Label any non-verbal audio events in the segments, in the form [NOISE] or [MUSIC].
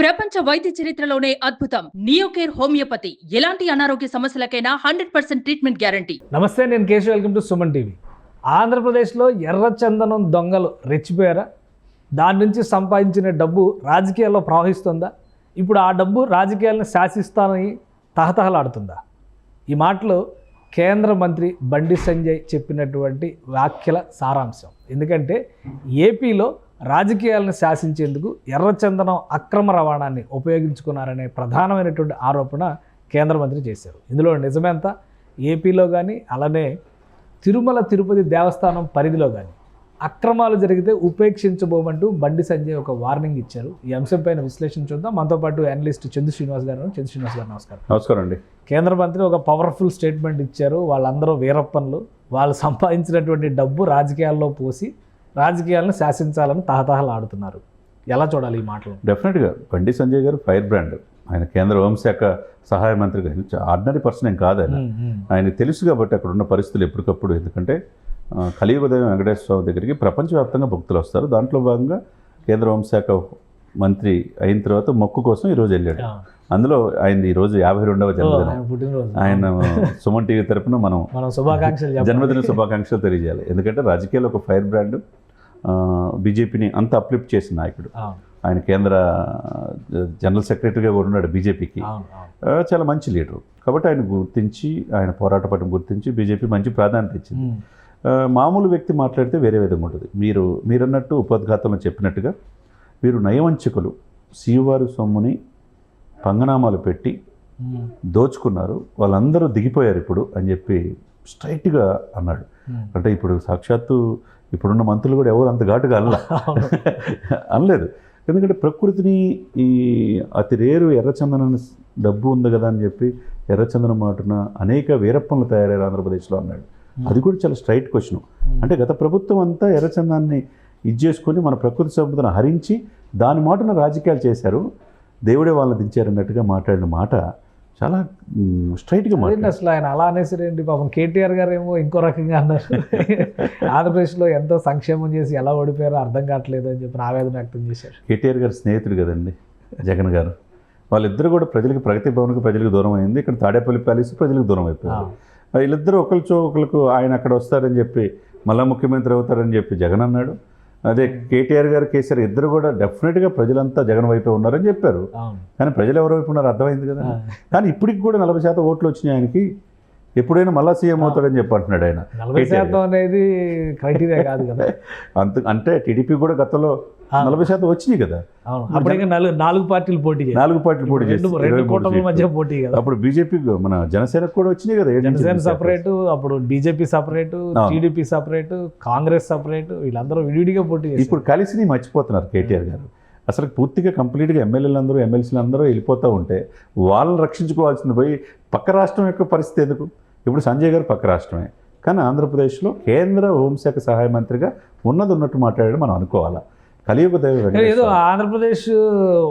ప్రపంచ వైద్య చరిత్రలోనే అద్భుతం. Neocare homeopathy. ఎలాంటి అనారోగ్య సమస్యలకైనా హండ్రెడ్ పర్సెంట్ ట్రీట్మెంట్ గ్యారంటీ. నమస్తే నేను Keshav. Welcome to Suman TV. ఆంధ్రప్రదేశ్లో ఎర్ర చందనం దొంగలు రెచ్చిపోయారా? దాని నుంచి సంపాదించిన డబ్బు రాజకీయాల్లో ప్రవహిస్తుందా? ఇప్పుడు ఆ డబ్బు రాజకీయాలను శాసిస్తానని తహతహలాడుతుందా? ఈ మాటలు కేంద్ర మంత్రి బండి సంజయ్ చెప్పినటువంటి వ్యాఖ్యల సారాంశం. ఎందుకంటే ఏపీలో రాజకీయాలను శాసించేందుకు ఎర్రచందనం అక్రమ రవాణాన్ని ఉపయోగించుకున్నారనే ప్రధానమైనటువంటి ఆరోపణ కేంద్ర మంత్రి చేశారు. ఇందులో నిజమేంత ఏపీలో కానీ అలానే తిరుమల తిరుపతి దేవస్థానం పరిధిలో కానీ అక్రమాలు జరిగితే ఉపేక్షించబోమంటూ బండి సంజయ్ ఒక వార్నింగ్ ఇచ్చారు. ఈ అంశంపైన విశ్లేషణ చూద్దాం. మనతో పాటు అనలిస్ట్ చందు శ్రీనివాస్ గారు. చందు శ్రీనివాస్ గారు నమస్కారం. నమస్కారం అండి. కేంద్ర మంత్రి ఒక పవర్ఫుల్ స్టేట్మెంట్ ఇచ్చారు. వాళ్ళందరూ వీరప్పన్లు. వాళ్ళు సంపాదించినటువంటి డబ్బు రాజకీయాల్లో పోసి రాజకీయాలను శాసించాలని తహతహలాడుతున్నారు. ఎలా చూడాలి ఈ మాటలు? డెఫినెట్గా బండి సంజయ్ గారు ఫైర్ బ్రాండ్. ఆయన కేంద్ర హోంశాఖ సహాయ మంత్రిగా ఆర్డినరీ పర్సన్ ఏం కాదు ఆయన. ఆయన తెలుసు కాబట్టి అక్కడ ఉన్న పరిస్థితులు ఎప్పటికప్పుడు ఎందుకంటే కలియుగదయం వెంకటేశ్వర స్వామి దగ్గరికి ప్రపంచవ్యాప్తంగా భక్తులు వస్తారు. దాంట్లో భాగంగా కేంద్ర హోంశాఖ మంత్రి అయిన తర్వాత మొక్కు కోసం ఈరోజు వెళ్ళాడు. అందులో ఆయన ఈరోజు యాభై రెండవ జన్మదినం. ఆయన సుమన్ టీవీ తరపున మనం. జన్మదిన శుభాకాంక్షలు తెలియజేయాలి. ఎందుకంటే రాజకీయాల్లో ఒక ఫైర్ బ్రాండ్ బీజేపీని అంత అప్లిఫ్ట్ చేసిన నాయకుడు. ఆయన కేంద్ర జనరల్ సెక్రటరీగా కూడా ఉన్నాడు బీజేపీకి. చాలా మంచి లీడరు. కాబట్టి ఆయన గుర్తించి ఆయన పోరాట పట్టం గుర్తించి బీజేపీ మంచి ప్రాధాన్యత ఇచ్చింది. మామూలు వ్యక్తి మాట్లాడితే వేరే విధంగా ఉంటుంది. మీరు మీరన్నట్టు ఉపోద్ఘాతంలో చెప్పినట్టుగా మీరు నయవంచకులు శ్రీవారి సొమ్ముని పంగనామాలు పెట్టి. దోచుకున్నారు. వాళ్ళందరూ దిగిపోయారు ఇప్పుడు అని చెప్పి స్ట్రైట్గా అన్నాడు. అంటే ఇప్పుడు సాక్షాత్తు ఇప్పుడున్న మంత్రులు కూడా ఎవరు అంత ఘాటుగా అనలా. అనలేదు. ఎందుకంటే ప్రకృతిని ఈ అతి రేరు ఎర్రచందనం డబ్బు ఉంది కదా అని చెప్పి ఎర్రచందనం మాటున అనేక వీరప్పనులు తయారయ్యారు ఆంధ్రప్రదేశ్లో అన్నాడు. అది కూడా చాలా స్ట్రైట్ క్వశ్చన్. అంటే గత ప్రభుత్వం అంతా ఎర్రచందాన్ని ఇది చేసుకొని మన ప్రకృతి సంపదను హరించి దాని మాటన రాజకీయాలు చేశారు. దేవుడే వాళ్ళని దించారన్నట్టుగా మాట్లాడిన మాట చాలా స్ట్రైట్గా మాట్లాడారు అసలు ఆయన అలా అనేసరేంటి పాపం. కేటీఆర్ గారు ఏమో ఇంకో రకంగా అన్నారు. ఆంధ్రప్రదేశ్లో ఎంతో సంక్షేమం చేసి ఎలా ఓడిపోయారో అర్థం కావట్లేదు అని చెప్పి ఆవేదన వ్యక్తం చేశారు. కేటీఆర్ గారి స్నేహితుడు కదండి జగన్ గారు. వాళ్ళిద్దరు కూడా ప్రజలకు ప్రగతి భవన్కి ప్రజలకు దూరం అయింది. ఇక్కడ తాడేపల్లి ప్యాలెస్ ప్రజలకు దూరం అయిపోయారు. వీళ్ళిద్దరూ ఒకరిచో ఒకరికి ఆయన అక్కడ వస్తారని చెప్పి మళ్ళా ముఖ్యమంత్రి అవుతారని చెప్పి జగన్ అన్నాడు. అదే కేటీఆర్ గారు కేసీఆర్ ఇద్దరు కూడా డెఫినెట్గా ప్రజలంతా జగన్ వైపే ఉన్నారని చెప్పారు. కానీ ప్రజలు ఎవరి వైపు ఉన్నారు అర్థమైంది కదా. కానీ ఇప్పటికి కూడా నలభై శాతం ఓట్లు వచ్చినాయి ఆయనకి. ఎప్పుడైనా మళ్ళా సీఎం అవుతాడని చెప్పి అంటున్నాడు ఆయన నలభై శాతం అనేది క్రైటీరియా కాదు కదా. [LAUGHS] అంత అంటే టీడీపీ కూడా గతంలో. నలభై శాతం వచ్చినాయి కదా. అప్పుడు నాలుగు పార్టీలు పోటీ. నాలుగు పార్టీలు పోటీ రెండు చేసి రెండు 23 కూటమిల సీట్లు. మధ్య పోటీ కదా. అప్పుడు బీజేపీ మన జనసేనకు కూడా వచ్చినాయి కదా జనసేన. సపరేట్ అప్పుడు. BJP separate. TDP separate Congress separate వీళ్ళందరూ విడివిడిగా పోటీ ఇప్పుడు కలిసి మర్చిపోతున్నారు కేటీఆర్ గారు. అసలు పూర్తిగా కంప్లీట్గా ఎమ్మెల్యేలు అందరూ ఎమ్మెల్సీలు అందరూ వెళ్ళిపోతూ ఉంటే వాళ్ళని రక్షించుకోవాల్సింది పోయి పక్క రాష్ట్రం యొక్క పరిస్థితి ఎందుకు? ఇప్పుడు సంజయ్ గారు పక్క రాష్ట్రమే. కానీ ఆంధ్రప్రదేశ్లో కేంద్ర హోంశాఖ సహాయ మంత్రిగా ఉన్నది ఉన్నట్టు మాట్లాడడం మనం అనుకోవాలా? కలియుగ దైవ ఏదో ఆంధ్రప్రదేశ్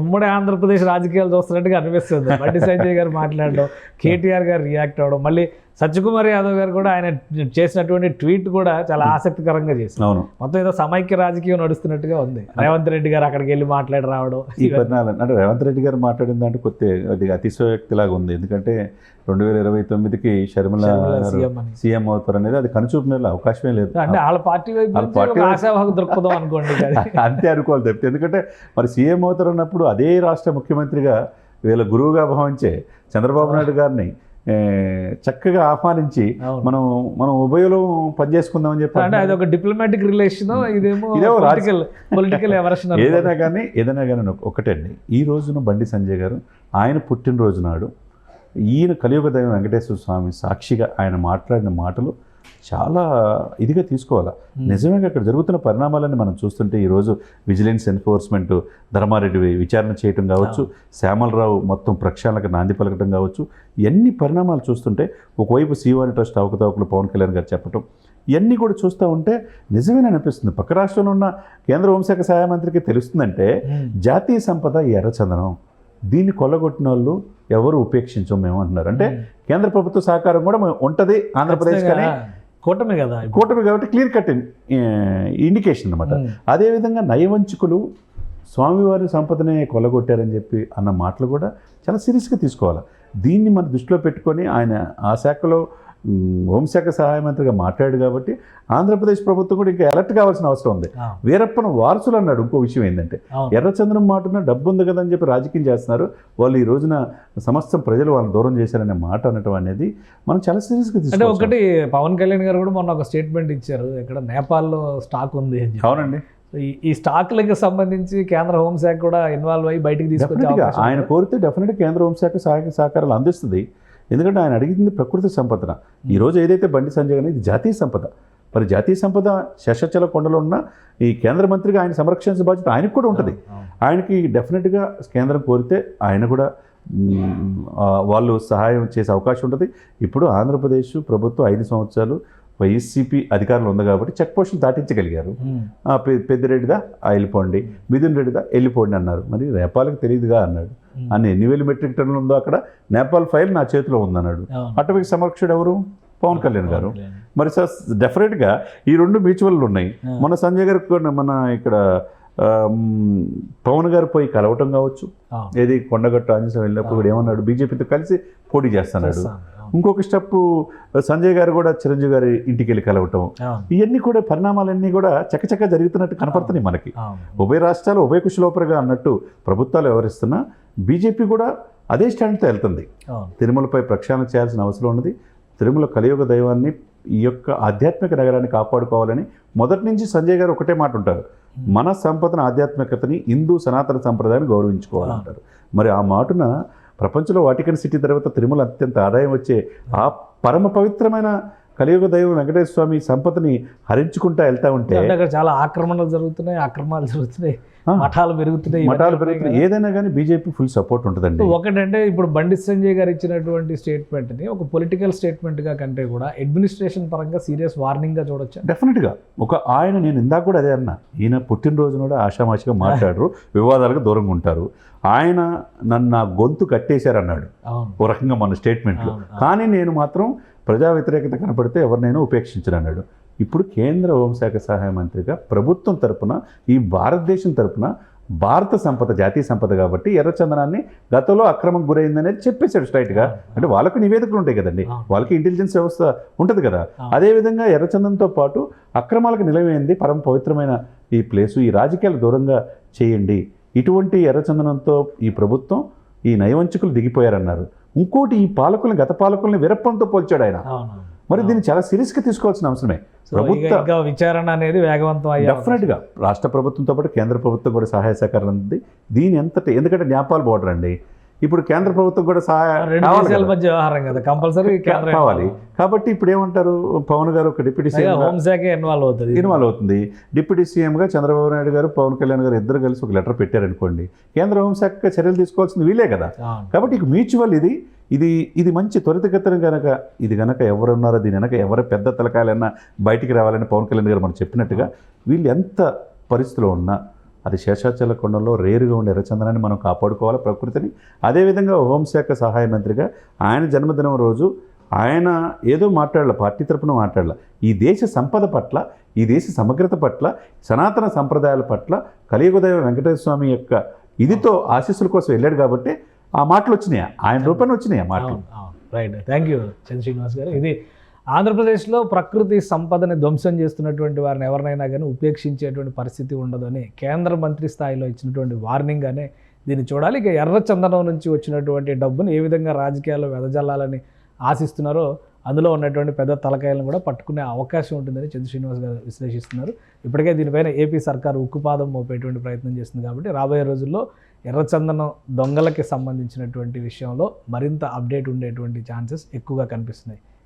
ఉమ్మడి ఆంధ్రప్రదేశ్ రాజకీయాలు చూస్తున్నట్టుగా అనిపిస్తుంది. బండి సంజయ్ గారు మాట్లాడడం కేటీఆర్ గారు రియాక్ట్ అవ్వడం మళ్ళీ సత్యకుమార్ యాదవ్ గారు కూడా ఆయన చేసినటువంటి ట్వీట్ కూడా చాలా ఆసక్తికరంగా చేశారు అవును. మొత్తం ఏదో సమైక్య రాజకీయం నడుస్తున్నట్టుగా ఉంది. రేవంత్ రెడ్డి గారు అక్కడికి వెళ్ళి మాట్లాడి రావడం. ఈ పరిణామాలు అంటే రేవంత్ రెడ్డి గారు మాట్లాడిన దాంట్లో కొద్ది అది అతిశయోక్తిలాగా ఉంది. ఎందుకంటే రెండు వేల ఇరవై తొమ్మిదికి షర్మిల సీఎం అవుతారు అనేది అది కనుచూపు నెల అవకాశమే లేదు. అంటే వాళ్ళ పార్టీ వైపు దృక్పథం అనుకోండి. [LAUGHS] అంతే అనుకోవాలి తప్పితే. ఎందుకంటే మరి సీఎం అవుతారు అన్నప్పుడు అదే రాష్ట్ర ముఖ్యమంత్రిగా వీళ్ళ గురువుగా భావించే చంద్రబాబు నాయుడు గారిని చక్కగా ఆహ్వానించి. మనం మనం ఉభయలో పనిచేసుకుందామని చెప్పి అంటే అది ఒక డిప్లొమాటిక్ రిలేషన్ ఇదేమో పొలిటికల్ పొలిటికల్ ఎవరెషన్ ఏదైనా కానీ ఏదైనా కానీ ఒక- ఒకటండి. ఈ రోజున బండి సంజయ్ గారు ఆయన పుట్టినరోజు నాడు ఈయన కలియుగ దైవం వెంకటేశ్వర స్వామి సాక్షిగా ఆయన మాట్లాడిన మాటలు చాలా ఇదిగా తీసుకోవాలి. నిజంగా అక్కడ జరుగుతున్న పరిణామాలని మనం చూస్తుంటే ఈరోజు విజిలెన్స్ ఎన్ఫోర్స్మెంట్ ధర్మారెడ్డి విచారణ చేయటం కావచ్చు శ్యామలరావు మొత్తం ప్రక్షాళనకు నాంది పలకటం కావచ్చు ఇవన్నీ పరిణామాలు చూస్తుంటే ఒకవైపు సీవాని ట్రస్ట్ అవకతవకలు పవన్ కళ్యాణ్ గారు చెప్పటం ఇవన్నీ కూడా చూస్తూ ఉంటే నిజమేనా అనిపిస్తుంది. పక్క రాష్ట్రంలో ఉన్న కేంద్ర హోంశాఖ సహాయ మంత్రికి తెలుస్తుందంటే జాతీయ సంపద ఎర్రచందనం. దీన్ని కొల్లగొట్టిన వాళ్ళు ఎవరు ఉపేక్షించం మేము అంటున్నారు. అంటే కేంద్ర ప్రభుత్వ సహకారం కూడా ఉంటుంది ఆంధ్రప్రదేశ్ కానీ కూటమి కదా. కూటమి కాబట్టి క్లియర్ కట్ ఇండికేషన్ అనమాట. అదేవిధంగా నయవంచుకులు స్వామివారి సంపదనే కొలగొట్టారని చెప్పి అన్న మాటలు కూడా చాలా సీరియస్గా తీసుకోవాలి దీన్ని మన దృష్టిలో పెట్టుకొని ఆయన ఆ శాఖలో హోంశాఖ సహాయ మంత్రిగా మాట్లాడాడు కాబట్టి ఆంధ్రప్రదేశ్ ప్రభుత్వం కూడా ఇంకా అలర్ట్ కావాల్సిన అవసరం ఉంది వీరప్పన వారసులు అన్నాడు ఇంకో విషయం ఏంటంటే. ఎర్రచంద్రం మాటన డబ్బు ఉంది కదా అని చెప్పి రాజకీయం చేస్తున్నారు వాళ్ళు ఈ రోజున సమస్తం ప్రజలు వాళ్ళని దూరం చేశారనే మాట అనటం అనేది మనం చాలా సీరియస్గా అంటే తీసుకోవాలి ఒకటి పవన్ కళ్యాణ్ గారు కూడా మొన్న ఒక స్టేట్మెంట్ ఇచ్చారు ఇక్కడ నేపాల్లో స్టాక్ ఉంది. అవునండి ఈ- స్టాక్లకు సంబంధించి కేంద్ర హోంశాఖ కూడా ఇన్వాల్వ్ అయ్యి బయటికి తీసుకొచ్చే ఆయన? కోరితే డెఫినెట్గా కేంద్ర హోంశాఖ సహాయ సహకారాలు అందిస్తుంది ఎందుకంటే ఆయన అడిగింది ప్రకృతి సంపదన. ఈ రోజు ఏదైతే బండి సంజయ్ ఇది జాతీయ సంపద మరి జాతీయ సంపద శేషాచల కొండలో ఉన్న ఈ కేంద్ర మంత్రిగా ఆయన సంరక్షించే బాధ్యత ఆయనకు కూడా ఉంటుంది. ఆయనకి డెఫినెట్గా కేంద్రం కోరితే ఆయన కూడా వాళ్ళు సహాయం చేసే అవకాశం ఉంటుంది. ఇప్పుడు ఆంధ్రప్రదేశ్ ప్రభుత్వం ఐదు సంవత్సరాలు వైసీపీ అధికారులు ఉంది కాబట్టి చెక్ పోస్టులు దాటించగలిగారు. పెద్దిరెడ్డిదా వెళ్ళిపోండి మిథున్ రెడ్డిదా వెళ్ళిపోండి అన్నారు. మరి నేపాల్కి తెలియదుగా అన్నాడు. అన్ని ఎన్ని వేలు మెట్రిక్ టన్నులు ఉందో అక్కడ నేపాల్ ఫైల్ నా చేతిలో ఉందన్నాడు. అటవీ సంరక్షకుడు ఎవరు పవన్ కళ్యాణ్ గారు. మరి సార్ డెఫినెట్గా ఈ రెండు మ్యూచువల్ ఉన్నాయి. మన సంజయ్ గారు కూడా మన ఇక్కడ పవన్ గారు పోయి కలవటం కావచ్చు. ఏది కొండగట్టు ఆంజనేయం వెళ్ళినప్పుడు ఏమన్నాడు బీజేపీతో కలిసి పోటీ చేస్తున్నాడు. ఇంకొక స్టెప్ సంజయ్ గారు కూడా చిరంజీవి గారి ఇంటికి వెళ్ళి కలవటం. ఇవన్నీ కూడా పరిణామాలన్నీ కూడా చకచక జరుగుతున్నట్టు కనపడుతున్నాయి మనకి. ఉభయ రాష్ట్రాలు ఉభయ కుశలోపరిగా అన్నట్టు ప్రభుత్వాలు వ్యవహరిస్తున్నా బీజేపీ కూడా అదే స్టాండ్తో వెళ్తుంది. తిరుమలపై ప్రక్షాళన చేయాల్సిన అవసరం ఉన్నది. తిరుమల కలియుగ దైవాన్ని ఈ యొక్క ఆధ్యాత్మిక నగరాన్ని కాపాడుకోవాలని మొదటి నుంచి సంజయ్ గారు ఒకటే మాట ఉంటారు. మన సంపదన ఆధ్యాత్మికతని హిందూ సనాతన సంప్రదాయాన్ని గౌరవించుకోవాలంటారు. మరి ఆ మాటున ప్రపంచంలో వాటికన్ సిటీ తర్వాత తిరుమల అత్యంత ఆదాయం వచ్చే ఆ పరమ పవిత్రమైన కలియుగ దైవం వెంకటేశ్వర స్వామి సంపదని హరించుకుంటా వెళ్తా ఉంటే అక్కడ చాలా ఆక్రమణలు జరుగుతున్నాయి అక్రమాలు జరుగుతున్నాయి మఠాలు పెరుగుతున్నాయి మఠాలు పెరుగుతున్నాయి. ఏదైనా కానీ బీజేపీ ఫుల్ సపోర్ట్ ఉంటుందండి. ఒకటంటే ఇప్పుడు బండి సంజయ్ గారు ఇచ్చినటువంటి స్టేట్మెంట్ని ఒక పొలిటికల్ స్టేట్మెంట్గా కంటే కూడా అడ్మినిస్ట్రేషన్ పరంగా సీరియస్ వార్నింగ్గా చూడొచ్చు? డెఫినెట్గా. ఒక ఆయన నేను ఇందాక కూడా అదే అన్నా. ఈయన పుట్టినరోజు కూడా ఆషామాషిగా మాట్లాడరు [LAUGHS] వివాదాలకు దూరంగా ఉంటారు. ఆయన నన్ను నా గొంతు కట్టేశారన్నాడు. ఓ రకంగా మన స్టేట్మెంట్లో. కానీ నేను మాత్రం ప్రజా వ్యతిరేకత కనపడితే ఎవరినైనా ఉపేక్షించను అన్నాడు ఇప్పుడు కేంద్ర హోంశాఖ సహాయ మంత్రిగా ప్రభుత్వం తరపున ఈ భారతదేశం తరపున భారత సంపద జాతీయ సంపద కాబట్టి ఎర్రచందనాన్ని గతంలో అక్రమం గురైందనేది చెప్పేశాడు స్ట్రైట్గా. అంటే వాళ్ళకు నివేదికలు ఉంటాయి కదండి. వాళ్ళకి ఇంటెలిజెన్స్ వ్యవస్థ ఉంటుంది కదా. అదేవిధంగా ఎర్రచందనంతో పాటు అక్రమాలకు నిలవైంది పరమ పవిత్రమైన ఈ ప్లేసు ఈ రాజకీయాలు దూరంగా చేయండి. ఇటువంటి ఎర్రచందనంతో ఈ ప్రభుత్వం ఈ నయవంచకులు దిగిపోయారన్నారు. ఇంకోటి ఈ పాలకుల్ని గత పాలకుల్ని వీరప్పంతో పోల్చాడు ఆయన. మరి దీన్ని చాలా సీరియస్గా తీసుకోవాల్సిన అవసరమే. ప్రభుత్వ విచారణ అనేది వేగవంతం డెఫినెట్గా. రాష్ట్ర ప్రభుత్వంతో పాటు కేంద్ర ప్రభుత్వం కూడా సహాయ సహకారం ఉంది దీని ఎంతటి ఎందుకంటే నేపాల్ బోర్డర్ అండి. ఇప్పుడు కేంద్ర ప్రభుత్వం కూడా సహాయ కదా. మధ్య వ్యవహారం కదా కంపల్సరీ కేంద్ర కావాలి. కాబట్టి ఇప్పుడు ఏమంటారు? పవన్ గారు ఒక డిప్యూటీ సీఎం హోంశాఖ ఇన్వాల్వ్ అవుతుంది. ఇన్వాల్వ్ అవుతుంది. డిప్యూటీ సీఎంగా చంద్రబాబు నాయుడు గారు పవన్ కళ్యాణ్ గారు ఇద్దరు కలిసి ఒక లెటర్ పెట్టారనుకోండి కేంద్ర హోంశాఖ చర్యలు తీసుకోవాల్సింది వీలే కదా. కాబట్టి ఇక మ్యూచువల్ ఇది ఇది ఇది మంచి త్వరితగతిన కనుక ఇది కనుక ఎవరు ఉన్నారో దీని వెనక ఎవరు పెద్ద తలకాయలన్నా బయటికి రావాలని పవన్ కళ్యాణ్ గారు మనం చెప్పినట్టుగా వీళ్ళు ఎంత పరిస్థితిలో ఉన్నా అది శేషాచల కొండంలో రేరుగా ఉండే రచందనాన్ని మనం కాపాడుకోవాలి ప్రకృతిని. అదేవిధంగా హోంశాఖ సహాయ మంత్రిగా ఆయన జన్మదినం రోజు ఆయన ఏదో మాట్లాడాల పార్టీ తరపున మాట్లాడాల. ఈ దేశ సంపద పట్ల ఈ దేశ సమగ్రత పట్ల సనాతన సంప్రదాయాల పట్ల కలియుగదైవ వెంకటేశ్వర స్వామి యొక్క ఇదితో ఆశీస్సుల కోసం వెళ్ళాడు కాబట్టి ఆ మాటలు వచ్చినాయి ఆయన రూపాయలు వచ్చినాయి ఆ మాటలు right thank you Chandra Srinivas garu. ఇది ఆంధ్రప్రదేశ్లో ప్రకృతి సంపదని ధ్వంసం చేస్తున్నటువంటి వారిని ఎవరినైనా కానీ ఉపేక్షించేటువంటి పరిస్థితి ఉండదని కేంద్ర మంత్రి స్థాయిలో ఇచ్చినటువంటి వార్నింగ్ అనే దీన్ని చూడాలి. ఇక ఎర్ర చందనం నుంచి వచ్చినటువంటి డబ్బును ఏ విధంగా రాజకీయాల్లో వెదజల్లాలని ఆశిస్తున్నారో అందులో ఉన్నటువంటి పెద్ద తలకాయలను కూడా పట్టుకునే అవకాశం ఉంటుందని చంద్ర శ్రీనివాస్ గారు విశ్లేషిస్తున్నారు. ఇప్పటికే దీనిపైన ఏపీ సర్కార్ ఉక్కుపాదం మోపేటువంటి ప్రయత్నం చేస్తుంది కాబట్టి రాబోయే రోజుల్లో ఎర్రచందనం దొంగలకి సంబంధించినటువంటి విషయంలో మరింత అప్డేట్ ఉండేటువంటి ఛాన్సెస్ ఎక్కువగా కనిపిస్తున్నాయి.